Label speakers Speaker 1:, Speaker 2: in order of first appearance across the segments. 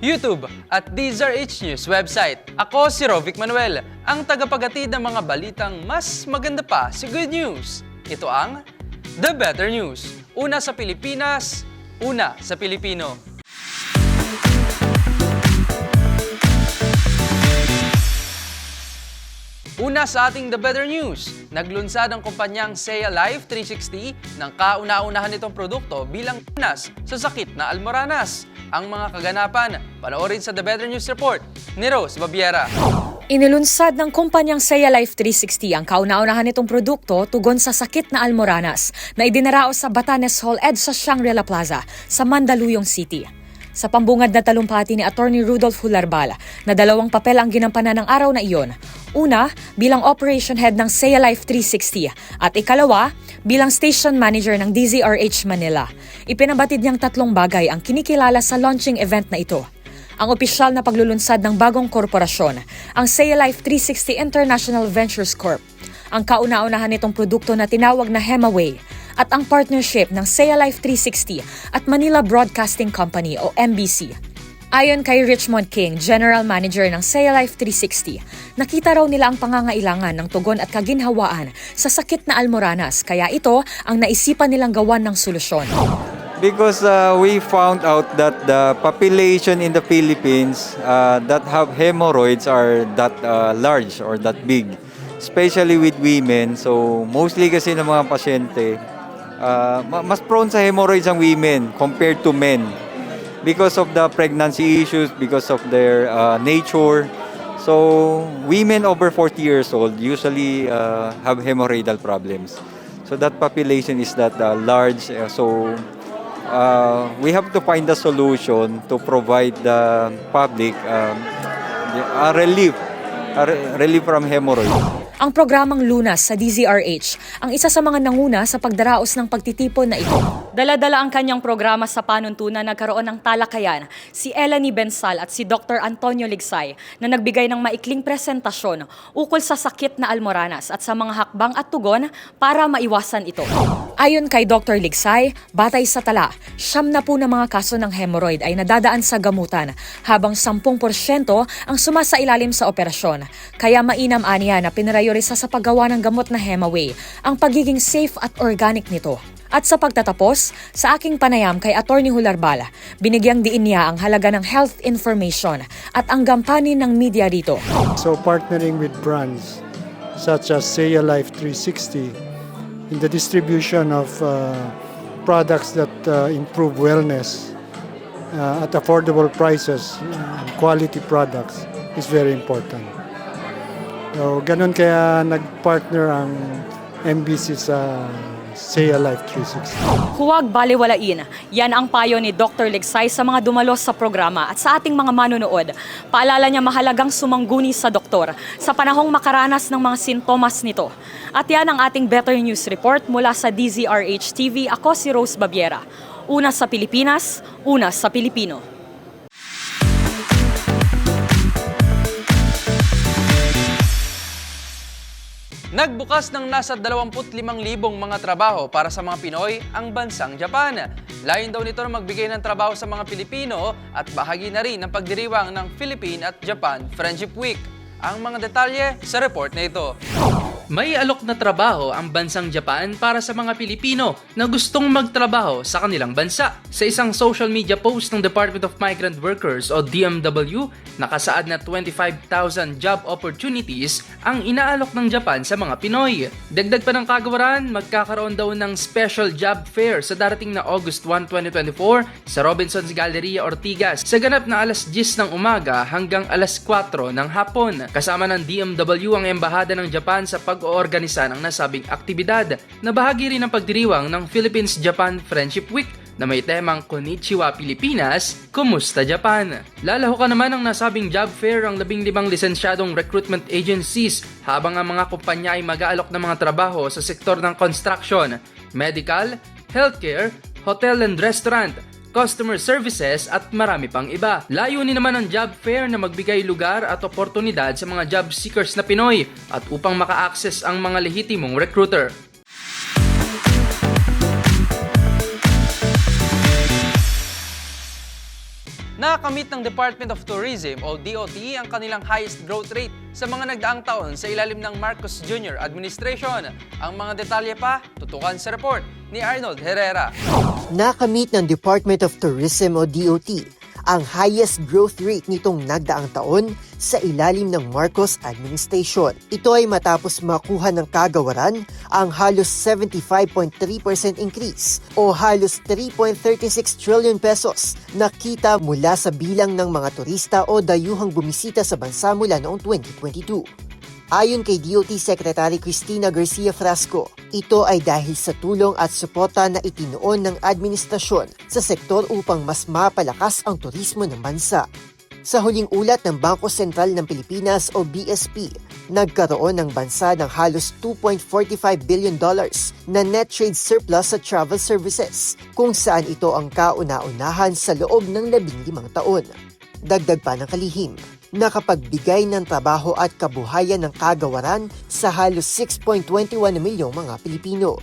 Speaker 1: YouTube at DZRH News website. Ako si Rovic Manuel, ang tagapagatid ng mga balitang mas maganda pa si Good News. Ito ang The Better News. Una sa Pilipinas, una sa Pilipino. Una sa ating The Better News, naglunsad ang kumpanyang Sea Life 360 ng kauna-unahan nitong produkto bilang unas sa sakit na almoranas. Ang mga kaganapan, panoorin sa The Better News Report ni Rose Babiera.
Speaker 2: Inilunsad ng kumpanyang Saya Life 360 ang kauna-unahan nitong produkto tugon sa sakit na almoranas na idinaraos sa Batanes Hall Ed sa Shangri-La Plaza sa Mandaluyong City. Sa pambungad na talumpati ni Attorney Rudolph Hularbal na dalawang papel ang ginampanan ng araw na iyon. Una, bilang Operation Head ng Saya Life 360 at ikalawa, bilang Station Manager ng DZRH Manila. Ipinabatid niyang tatlong bagay ang kinikilala sa launching event na ito ang opisyal na paglulunsad ng bagong korporasyon, ang Say Life 360 International Ventures Corp. Ang kauna-unahan nitong produkto na tinawag na Hemaway at ang partnership ng Say Life 360 at Manila Broadcasting Company o MBC. Ayon kay Richmond King, General Manager ng Say Life 360, nakita raw nila ang pangangailangan ng tugon at kaginhawaan sa sakit na almoranas kaya ito ang naisipan nilang gawan ng solusyon.
Speaker 3: Because uh, we found out that the population in the Philippines uh, that have hemorrhoids are that uh, large or that big, especially with women. So mostly kasi ng mga pasyente, uh, mas prone sa hemorrhoids ang women compared to men because of the pregnancy issues, because of their uh, nature. So women over 40 years old usually uh, have hemorrhoidal problems. So that population is that uh, large. uh, so uh, we have to find a solution to provide the public um, a relief, a re- relief from hemorrhoid.
Speaker 2: Ang programang Lunas sa DZRH ang isa sa mga nanguna sa pagdaraos ng pagtitipon na ito. Daladala ang kanyang programa sa panuntunan nagkaroon ng talakayan si Elanie Bensal at si Dr. Antonio Ligsay na nagbigay ng maikling presentasyon ukol sa sakit na almoranas at sa mga hakbang at tugon para maiwasan ito. Ayon kay Dr. Ligsay, batay sa tala, siyam na po na mga kaso ng hemorrhoid ay nadadaan sa gamutan habang 10% ang sumasailalim sa operasyon. Kaya mainam aniya na pinrayorisa sa paggawa ng gamot na Hemaway ang pagiging safe at organic nito. At sa pagtatapos, sa aking panayam kay Attorney Hularbala, binigyang diin niya ang halaga ng health information at ang gampanin ng media dito.
Speaker 4: So partnering with brands such as Saya Life 360 in the distribution of uh, products that uh, improve wellness uh, at affordable prices, uh, quality products is very important. So ganun kaya nag-partner ang MBC sa Saya Life 360.
Speaker 2: Huwag baliwalain. Yan ang payo ni Dr. Legsay sa mga dumalos sa programa at sa ating mga manunood. Paalala niya mahalagang sumangguni sa doktor sa panahong makaranas ng mga sintomas nito. At yan ang ating Better News Report mula sa DZRH TV. Ako si Rose Babiera. Una sa Pilipinas, una sa Pilipino.
Speaker 1: Nagbukas ng nasa 25,000 mga trabaho para sa mga Pinoy ang bansang Japan. Layon daw nito na magbigay ng trabaho sa mga Pilipino at bahagi na rin ng pagdiriwang ng Philippine at Japan Friendship Week. Ang mga detalye sa report na ito. May alok na trabaho ang bansang Japan para sa mga Pilipino na gustong magtrabaho sa kanilang bansa. Sa isang social media post ng Department of Migrant Workers o DMW, nakasaad na 25,000 job opportunities ang inaalok ng Japan sa mga Pinoy. Dagdag pa ng kagawaran, magkakaroon daw ng special job fair sa darating na August 1, 2024 sa Robinson's Galleria Ortigas sa ganap na alas 10 ng umaga hanggang alas 4 ng hapon. Kasama ng DMW ang Embahada ng Japan sa pag-oorganisa ng nasabing aktibidad na bahagi rin ng pagdiriwang ng Philippines-Japan Friendship Week na may temang Konnichiwa Pilipinas, Kumusta Japan? Lalaho ka naman ang nasabing job fair ang 15 lisensyadong recruitment agencies habang ang mga kumpanya ay mag-aalok ng mga trabaho sa sektor ng construction, medical, healthcare, hotel and restaurant, customer services at marami pang iba. Layunin naman ng job fair na magbigay lugar at oportunidad sa mga job seekers na Pinoy at upang maka-access ang mga lehitimong recruiter. Nakamit ng Department of Tourism o DOT ang kanilang highest growth rate sa mga nagdaang taon sa ilalim ng Marcos Jr. administration. Ang mga detalye pa, tutukan sa report ni Arnold Herrera.
Speaker 5: Nakamit ng Department of Tourism o DOT ang highest growth rate nitong nagdaang taon sa ilalim ng Marcos administration. Ito ay matapos makuha ng kagawaran ang halos 75.3% increase o halos 3.36 trillion pesos na kita mula sa bilang ng mga turista o dayuhang bumisita sa bansa mula noong 2022. Ayon kay DOT Secretary Cristina Garcia Frasco, ito ay dahil sa tulong at suporta na itinuon ng administrasyon sa sektor upang mas mapalakas ang turismo ng bansa. Sa huling ulat ng Bangko Sentral ng Pilipinas o BSP, nagkaroon ng bansa ng halos 2.45 billion dollars na net trade surplus sa travel services, kung saan ito ang kauna-unahan sa loob ng 15 taon. Dagdag pa ng kalihim, nakapagbigay ng trabaho at kabuhayan ng kagawaran sa halos 6.21 na milyong mga Pilipino.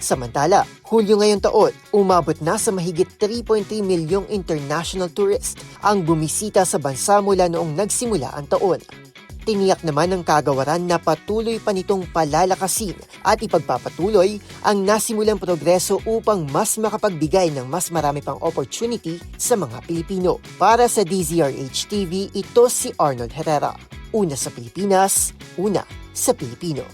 Speaker 5: Samantala, Hulyo ngayon taon, umabot na sa mahigit 3.3 milyong international tourist ang bumisita sa bansa mula noong nagsimula ang taon. Tiniyak naman ng kagawaran na patuloy pa nitong palalakasin at ipagpapatuloy ang nasimulang progreso upang mas makapagbigay ng mas marami pang opportunity sa mga Pilipino. Para sa DZRH TV, ito si Arnold Herrera. Una sa Pilipinas, una sa Pilipino.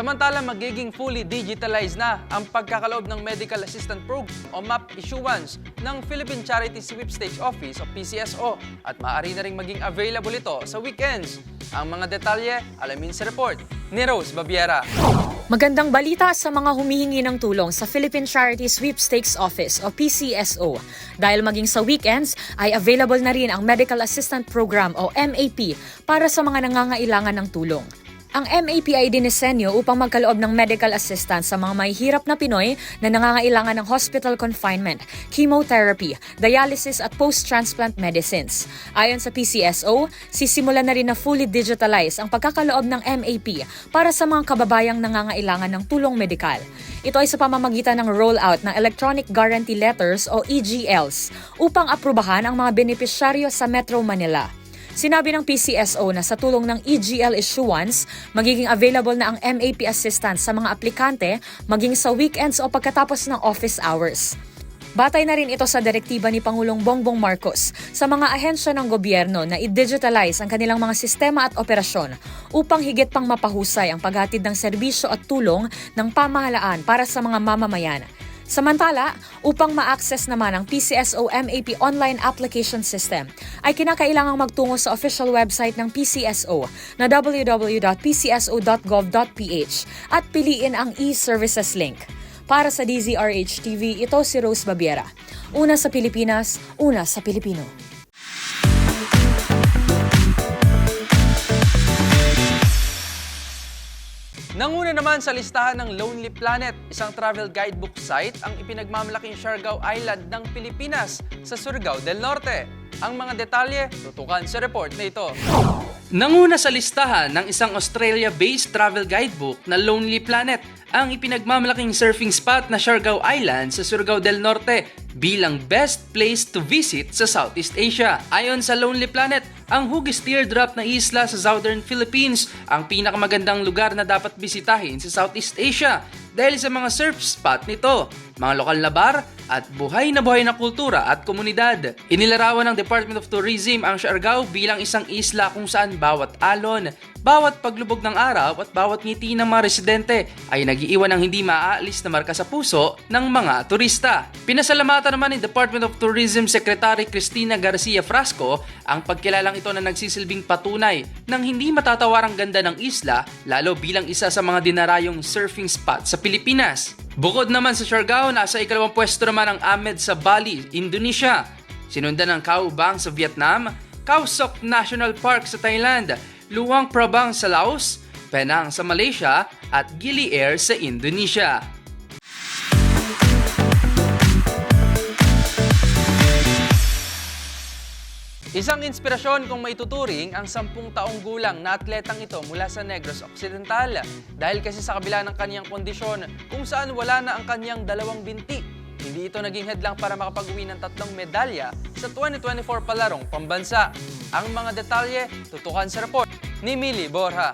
Speaker 1: Samantala, magiging fully digitalized na ang pagkakaloob ng Medical Assistant Program o MAP issuance ng Philippine Charity Sweepstakes Office o PCSO at maaari na rin maging available ito sa weekends. Ang mga detalye, alamin sa report ni Rose Babiera.
Speaker 2: Magandang balita sa mga humihingi ng tulong sa Philippine Charity Sweepstakes Office o PCSO. Dahil maging sa weekends ay available na rin ang Medical Assistant Program o MAP para sa mga nangangailangan ng tulong. Ang MAP ay dinisenyo upang magkaloob ng medical assistance sa mga mahihirap na Pinoy na nangangailangan ng hospital confinement, chemotherapy, dialysis at post-transplant medicines. Ayon sa PCSO, sisimula na rin na fully digitalize ang pagkakaloob ng MAP para sa mga kababayang nangangailangan ng tulong medikal. Ito ay sa pamamagitan ng rollout ng Electronic Guarantee Letters o EGLs upang aprubahan ang mga benepisyaryo sa Metro Manila. Sinabi ng PCSO na sa tulong ng EGL issuance, magiging available na ang MAP assistance sa mga aplikante maging sa weekends o pagkatapos ng office hours. Batay na rin ito sa direktiba ni Pangulong Bongbong Marcos sa mga ahensya ng gobyerno na i-digitalize ang kanilang mga sistema at operasyon upang higit pang mapahusay ang paghatid ng serbisyo at tulong ng pamahalaan para sa mga mamamayan. Samantala, upang ma-access naman ang PCSO MAP online application system, ay kinakailangang magtungo sa official website ng PCSO na www.pcso.gov.ph at piliin ang e-services link. Para sa DZRH TV, ito si Rose Babiera. Una sa Pilipinas, una sa Pilipino.
Speaker 1: Nanguna naman sa listahan ng Lonely Planet, isang travel guidebook site ang ipinagmamalaking Siargao Island ng Pilipinas sa Surigao del Norte. Ang mga detalye, tutukan sa report na ito. Nanguna sa listahan ng isang Australia-based travel guidebook na Lonely Planet ang ipinagmamalaking surfing spot na Siargao Island sa Surigao del Norte bilang best place to visit sa Southeast Asia. Ayon sa Lonely Planet, ang Hugis Teardrop na isla sa Southern Philippines ang pinakamagandang lugar na dapat bisitahin sa Southeast Asia dahil sa mga surf spot nito, mga lokal na bar at buhay na buhay na kultura at komunidad. Inilarawan ng Department of Tourism ang Siargao bilang isang isla kung saan bawat alon, bawat paglubog ng araw at bawat ngiti ng mga residente ay nagiiwan ng hindi maaalis na marka sa puso ng mga turista. Pinasalamatan naman ni Department of Tourism Secretary Cristina Garcia Frasco ang pagkilalang ito na nagsisilbing patunay ng hindi matatawarang ganda ng isla lalo bilang isa sa mga dinarayong surfing spot sa Pilipinas. Bukod naman sa Siargao, nasa ikalawang pwesto naman ang Amed sa Bali, Indonesia. Sinundan ng Khao Bang sa Vietnam, Khao Sok National Park sa Thailand, Luang Prabang sa Laos, Penang sa Malaysia at Gili Air sa Indonesia. Isang inspirasyon kung maituturing ang sampung taong gulang na atletang ito mula sa Negros Occidental dahil kasi sa kabila ng kanyang kondisyon kung saan wala na ang kanyang dalawang binti. Hindi ito naging headlang para makapag-uwi ng tatlong medalya sa 2024 palarong pambansa. Ang mga detalye, tutukan sa report ni Mili Borja.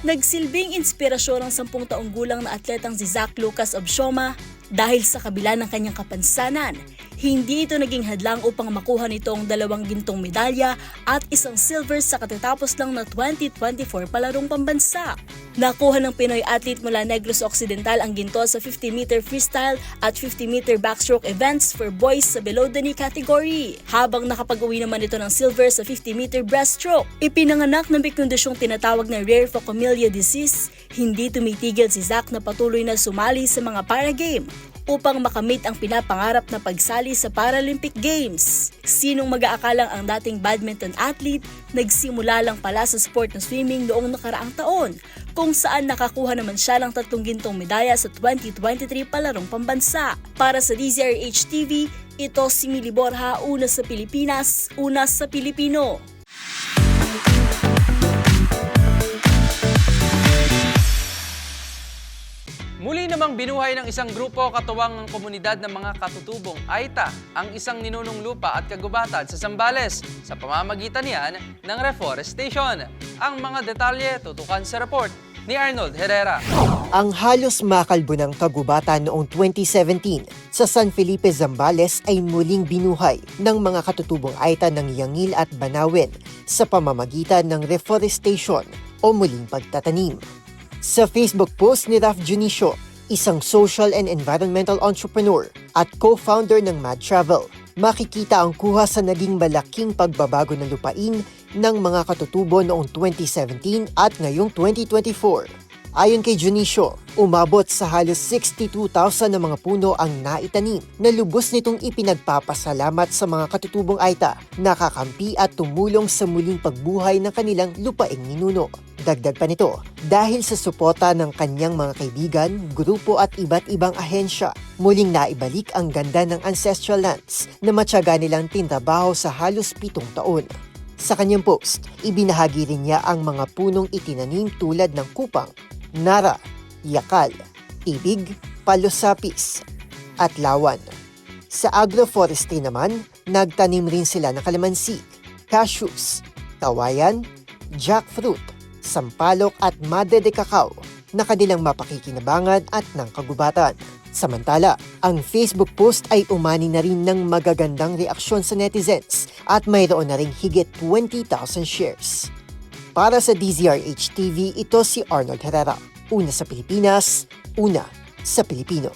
Speaker 6: Nagsilbing inspirasyon ang sampung taong gulang na atletang si Zach Lucas Obshoma dahil sa kabila ng kanyang kapansanan, hindi ito naging hadlang upang makuha nitong dalawang gintong medalya at isang silver sa katatapos lang na 2024 palarong pambansa. Nakuha ng Pinoy athlete mula Negros Occidental ang ginto sa 50-meter freestyle at 50-meter backstroke events for boys sa below the knee category. Habang nakapag-uwi naman ito ng silver sa 50-meter breaststroke. Ipinanganak ng may kondisyong tinatawag na rare phocomelia disease, hindi tumitigil si Zach na patuloy na sumali sa mga para-game upang makamit ang pinapangarap na pagsali sa Paralympic Games. Sinong mag-aakalang ang dating badminton athlete nagsimula lang pala sa sport ng swimming noong nakaraang taon, kung saan nakakuha naman siya ng tatlong gintong medalya sa 2023 palarong pambansa. Para sa DZRH TV, ito si Mili Borja, una sa Pilipinas, una sa Pilipino.
Speaker 1: Muli namang binuhay ng isang grupo katuwang ng komunidad ng mga katutubong Aita ang isang ninunong lupa at kagubatan sa Zambales sa pamamagitan niyan ng reforestation. Ang mga detalye tutukan sa report ni Arnold Herrera.
Speaker 5: Ang halos makalbo ng kagubatan noong 2017 sa San Felipe, Zambales ay muling binuhay ng mga katutubong Aita ng Yangil at Banawen sa pamamagitan ng reforestation o muling pagtatanim. Sa Facebook post ni Raf Junicio, isang social and environmental entrepreneur at co-founder ng Mad Travel, makikita ang kuha sa naging malaking pagbabago ng lupain ng mga katutubo noong 2017 at ngayong 2024. Ayon kay Junicio, umabot sa halos 62,000 na mga puno ang naitanim na lubos nitong ipinagpapasalamat sa mga katutubong Aita, nakakampi at tumulong sa muling pagbuhay ng kanilang lupaing ninuno. Dagdag pa nito, dahil sa suporta ng kanyang mga kaibigan, grupo at iba't ibang ahensya, muling naibalik ang ganda ng ancestral lands na matyaga nilang tinrabaho sa halos pitong taon. Sa kanyang post, ibinahagi rin niya ang mga punong itinanim tulad ng kupang, nara, yakal, ibig, palusapis, at lawan. Sa agroforestry naman, nagtanim rin sila ng kalamansi, cashews, kawayan, jackfruit, sampalok at madre de cacao na kanilang mapakikinabangan at ng kagubatan. Samantala, ang Facebook post ay umani na rin ng magagandang reaksyon sa netizens at mayroon na ring higit 20,000 shares. Para sa DZRH TV, ito si Arnold Herrera. Una sa Pilipinas, una sa Pilipino.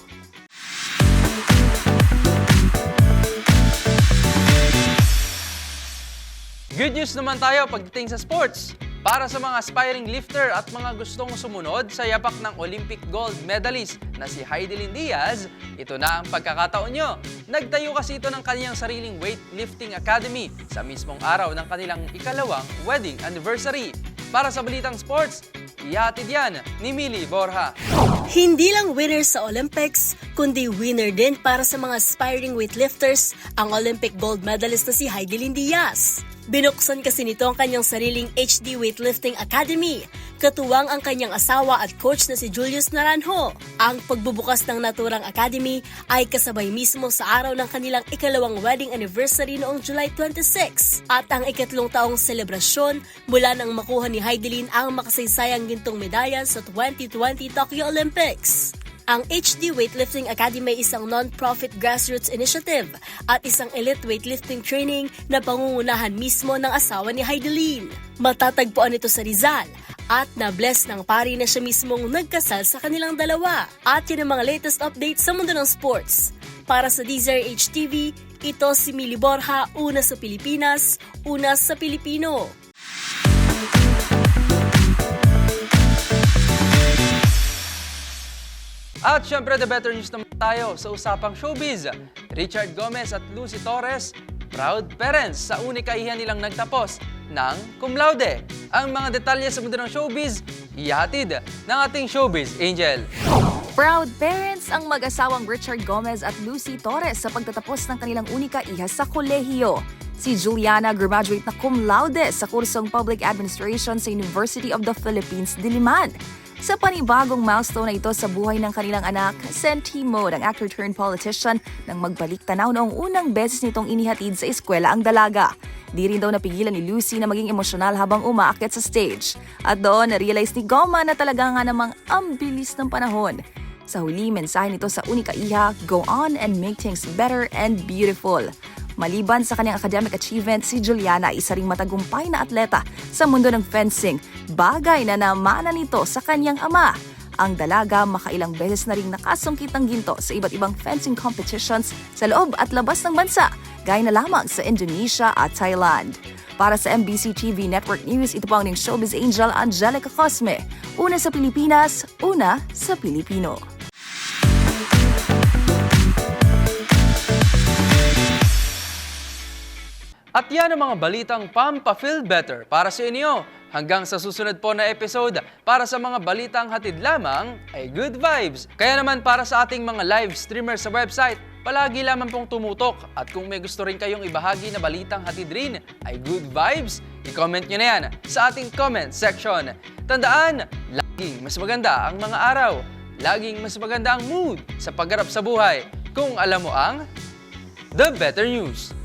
Speaker 1: Good news naman tayo pagdating sa sports. Para sa mga aspiring lifter at mga gustong sumunod sa yapak ng Olympic gold medalist na si Heidelin Diaz, ito na ang pagkakataon nyo. Nagtayo kasi ito ng kanyang sariling weightlifting academy sa mismong araw ng kanilang ikalawang wedding anniversary. Para sa Balitang Sports, ihatid yan ni Mili Borja.
Speaker 6: Hindi lang winner sa Olympics, kundi winner din para sa mga aspiring weightlifters ang Olympic gold medalist na si Heidelin Diaz.
Speaker 7: Binuksan kasi nito ang kanyang sariling HD Weightlifting Academy. Katuwang ang kanyang asawa at coach na si Julius Naranjo. Ang pagbubukas ng naturang academy ay kasabay mismo sa araw ng kanilang ikalawang wedding anniversary noong July 26 at ang ikatlong taong selebrasyon mula nang makuha ni Heidelin ang makasaysayang gintong medalya sa 2020 Tokyo Olympics. Ang HD Weightlifting Academy ay isang non-profit grassroots initiative at isang elite weightlifting training na pangungunahan mismo ng asawa ni Heidelin. Matatagpuan ito sa Rizal at na-bless ng pari na siya mismong nagkasal sa kanilang dalawa. At yun ang mga latest updates sa mundo ng sports. Para sa DZRH TV, ito si Mili Borja, una sa Pilipinas, una sa Pilipino.
Speaker 1: At syempre, the better news naman tayo sa usapang showbiz. Richard Gomez at Lucy Torres, proud parents sa unika iha nilang nagtapos ng cum laude. Ang mga detalye sa mundo ng showbiz, ihatid ng ating showbiz angel.
Speaker 8: Proud parents ang mag-asawang Richard Gomez at Lucy Torres sa pagtatapos ng kanilang unika iha sa kolehiyo. Si Juliana graduate na cum laude sa kursong Public Administration sa University of the Philippines, Diliman. Sa panibagong milestone na ito sa buhay ng kanilang anak, Sentimo, ang actor-turned-politician, nang magbalik tanaw noong unang beses nitong inihatid sa eskwela ang dalaga. Di rin daw napigilan ni Lucy na maging emosyonal habang umaakyat sa stage. At doon, na-realize ni Goma na talaga nga namang ang bilis ng panahon. Sa huli, mensahe nito sa Unika Iha, go on and make things better and beautiful. Maliban sa kanyang academic achievement, si Juliana ay isa ring matagumpay na atleta sa mundo ng fencing, bagay na namana nito sa kanyang ama. Ang dalaga makailang beses na ring nakasungkit ng ginto sa iba't ibang fencing competitions sa loob at labas ng bansa, gaya na lamang sa Indonesia at Thailand. Para sa MBC TV Network News, ito po ang ning showbiz angel Angelica Cosme. Una sa Pilipinas, una sa Pilipino.
Speaker 1: At yan ang mga balitang Pampa-Feel Better para sa inyo. Hanggang sa susunod po na episode, para sa mga balitang hatid lamang ay good vibes. Kaya naman para sa ating mga live streamers sa website, palagi lamang pong tumutok. At kung may gusto rin kayong ibahagi na balitang hatid rin ay good vibes, i-comment nyo na yan sa ating comment section. Tandaan, laging mas maganda ang mga araw. Laging mas maganda ang mood sa paggarap sa buhay. Kung alam mo ang The Better News.